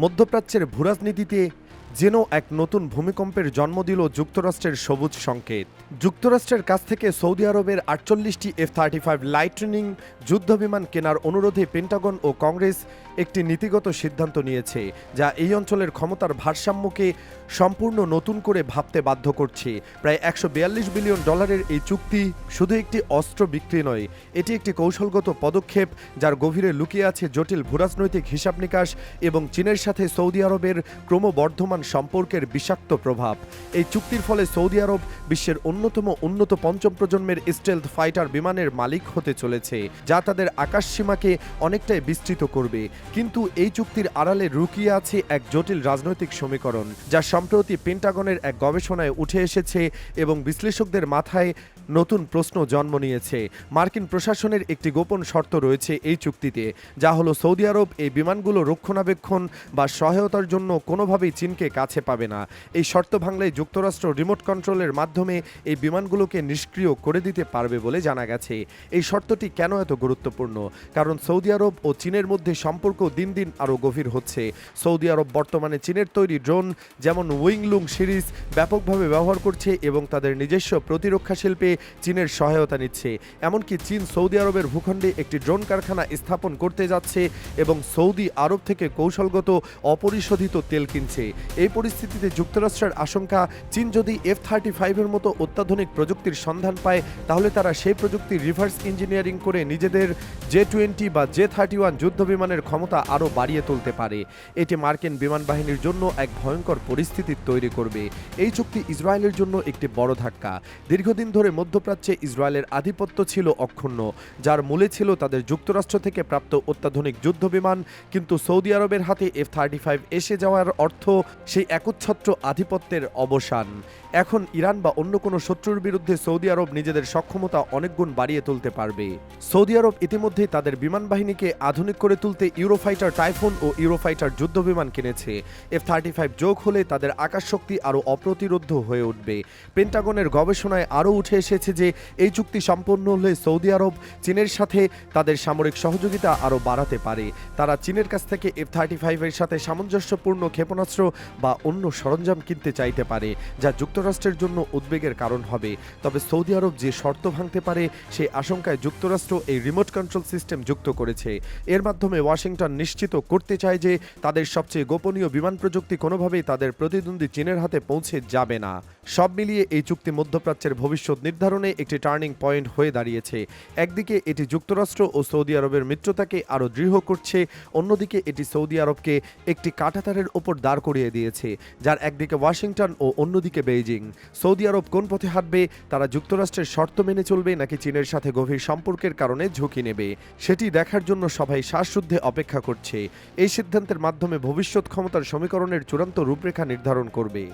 মধ্যপ্রাচ্যের ভূরাজনীতিতে যেন এক নতুন ভূমিকম্পের জন্ম দিল যুক্তরাষ্ট্রের সবুজ সংকেত। যুক্তরাষ্ট্রের কাছ থেকে সৌদি আরবের আটচল্লিশটি এফ থার্টি ফাইভ লাইটনিং যুদ্ধবিমান কেনার অনুরোধে পেন্টাগন ও কংগ্রেস একটি নীতিগত সিদ্ধান্ত নিয়েছে, যা এই অঞ্চলের ক্ষমতার ভারসাম্যকে সম্পূর্ণ নতুন করে ভাবতে বাধ্য করছে। প্রায় একশো বিয়াল্লিশ বিলিয়ন ডলারের এই চুক্তি শুধু একটি অস্ত্র বিক্রি নয়, এটি একটি কৌশলগত পদক্ষেপ যার গভীরে লুকিয়ে আছে জটিল ভূরাজনৈতিক হিসাব নিকাশ এবং চীনের সাথে সৌদি আরবের ক্রমবর্ধমান সম্পর্কের বিষাক্ত প্রভাব। এই চুক্তির ফলে সৌদি আরব বিশ্বের অন্যতম উন্নত পঞ্চম প্রজন্মের স্টেলথ ফাইটার বিমানের মালিক হতে চলেছে, যা তাদের আকাশসীমাকে অনেকটাই বিস্তৃত করবে। কিন্তু এই চুক্তির আড়ালে রুকিয়ে আছে এক জটিল রাজনৈতিক সমীকরণ, যা সম্প্রতি পেন্টাগনের এক গবেষণায় উঠে এসেছে এবং বিশ্লেষকদের মাথায় নতুন প্রশ্ন জন্ম নিয়েছে। মার্কিন প্রশাসনের একটি গোপন শর্ত রয়েছে এই চুক্তিতে, যা হলো সৌদি আরব এই বিমানগুলো রক্ষণাবেক্ষণ বা সহায়তার জন্য কোনোভাবেই চীনকে কাছে পাবে না। এই শর্ত ভাঙলে যুক্তরাষ্ট্র রিমোট কন্ট্রোলের মাধ্যমে এই বিমানগুলোকে নিষ্ক্রিয় করে দিতে পারবে বলে জানা গেছে। এই শর্তটি কেন এত গুরুত্বপূর্ণ? কারণ সৌদি আরব ও চীনের মধ্যে সম্পর্ক দিন দিন আরও গভীর হচ্ছে। সৌদি আরব বর্তমানে চীনের তৈরি ড্রোন, যেমন উইংলুং সিরিজ, ব্যাপকভাবে ব্যবহার করছে এবং তাদের নিজস্ব প্রতিরক্ষা শিল্পে চীনের সহায়তা নিচ্ছে। এমনকি চীন সৌদি আরবের ভূখণ্ডে একটি ড্রোন কারখানা স্থাপন করতে যাচ্ছে এবং সৌদি আরব থেকে কৌশলগত অপরিশোধিত তেল কিনছে। এই পরিস্থিতিতে যুক্তরাষ্ট্রের আশঙ্কা, চীন যদি এফ থার্টি ফাইভের মতো অত্যাধুনিক প্রযুক্তির সন্ধান পায়, তাহলে তারা সেই প্রযুক্তির রিভার্স ইঞ্জিনিয়ারিং করে নিজেদের জে টোয়েন্টি বা জে থার্টি ওয়ান যুদ্ধ বিমানের ক্ষমতা আরও বাড়িয়ে তুলতে পারে। এটি মার্কিন বিমান বাহিনীর জন্য এক ভয়ঙ্কর পরিস্থিতি তৈরি করবে। এই চুক্তি ইসরায়েলের জন্য একটি বড় ধাক্কা। দীর্ঘদিন ধরে মধ্যপ্রাচ্যে ইসরায়েলের আধিপত্য ছিল অক্ষুণ্ণ, যার মূলে ছিল তাদের যুক্তরাষ্ট্র থেকে প্রাপ্ত অত্যাধুনিক যুদ্ধ বিমান কিন্তু সৌদি আরবের হাতে এফ থার্টি ফাইভ এসে যাওয়ার অর্থ সেই একচ্ছত্র আধিপত্যের অবসান। এখন ইরান বা অন্য কোনো শত্রুর বিরুদ্ধে সৌদি আরব নিজেদের সক্ষমতা অনেক গুণ বাড়িয়ে তুলতে পারবে। সৌদি আরব ইতিমধ্যে তাদের বিমান বাহিনীকে আধুনিক করে তুলতে ইউরোফাইটার টাইফুন ও ইউরোফাইটার যুদ্ধ বিমান কিনেছে। এফ থার্টি ফাইভ যোগ হলে তাদের আকাশ শক্তি আরও অপ্রতিরোধ্য হয়ে উঠবে। পেন্টাগনের গবেষণায় আরও উঠে এসেছে যে এই চুক্তি সম্পন্ন হলে সৌদি আরব চীনের সাথে তাদের সামরিক সহযোগিতা আরও বাড়াতে পারে। তারা চীনের কাছ থেকে এফ থার্টি ফাইভের সাথে সামঞ্জস্যপূর্ণ ক্ষেপণাস্ত্র বা অন্য সরঞ্জাম কিনতে চাইতে পারে, যা যুক্তরাষ্ট্রের জন্য উদ্বেগের কারণ হবে। তবে সৌদি আরব যে শর্ত ভাঙতে পারে সেই আশঙ্কায় যুক্তরাষ্ট্র এই রিমোট কন্ট্রোল সিস্টেম যুক্ত করেছে। এর মাধ্যমে ওয়াশিংটন নিশ্চিত করতে চায় যে তাদের সবচেয়ে গোপনীয় বিমান প্রযুক্তি কোনোভাবেই তাদের প্রতিদ্বন্দ্বী চীনের হাতে পৌঁছে যাবে না। সব মিলিয়ে এই চুক্তি মধ্যপ্রাচ্যের ভবিষ্যৎ নির্ধারণে একটি টার্নিং পয়েন্ট হয়ে দাঁড়িয়েছে। একদিকে এটি যুক্তরাষ্ট্র ও সৌদি আরবের মিত্রতাকে আরও দৃঢ় করছে, অন্যদিকে এটি সৌদি আরবকে একটি কাঁটাতারের ওপর দাঁড় করিয়ে দিয়েছে, যার একদিকে ওয়াশিংটন ও অন্যদিকে বেইজিং। সৌদি আরব কোন পথে হাঁটবে, তারা যুক্তরাষ্ট্রের শর্ত মেনে চলবে নাকি চীনের সাথে গভীর সম্পর্কের কারণে ঝুঁকি নেবে? সেটি দেখার জন্য সবাই শ্বাসশুদ্ধে অপেক্ষা করছে। এই সিদ্ধান্তের মাধ্যমে ভবিষ্যৎ ক্ষমতার সমীকরণের চূড়ান্ত রূপরেখা নির্ধারণ করবে।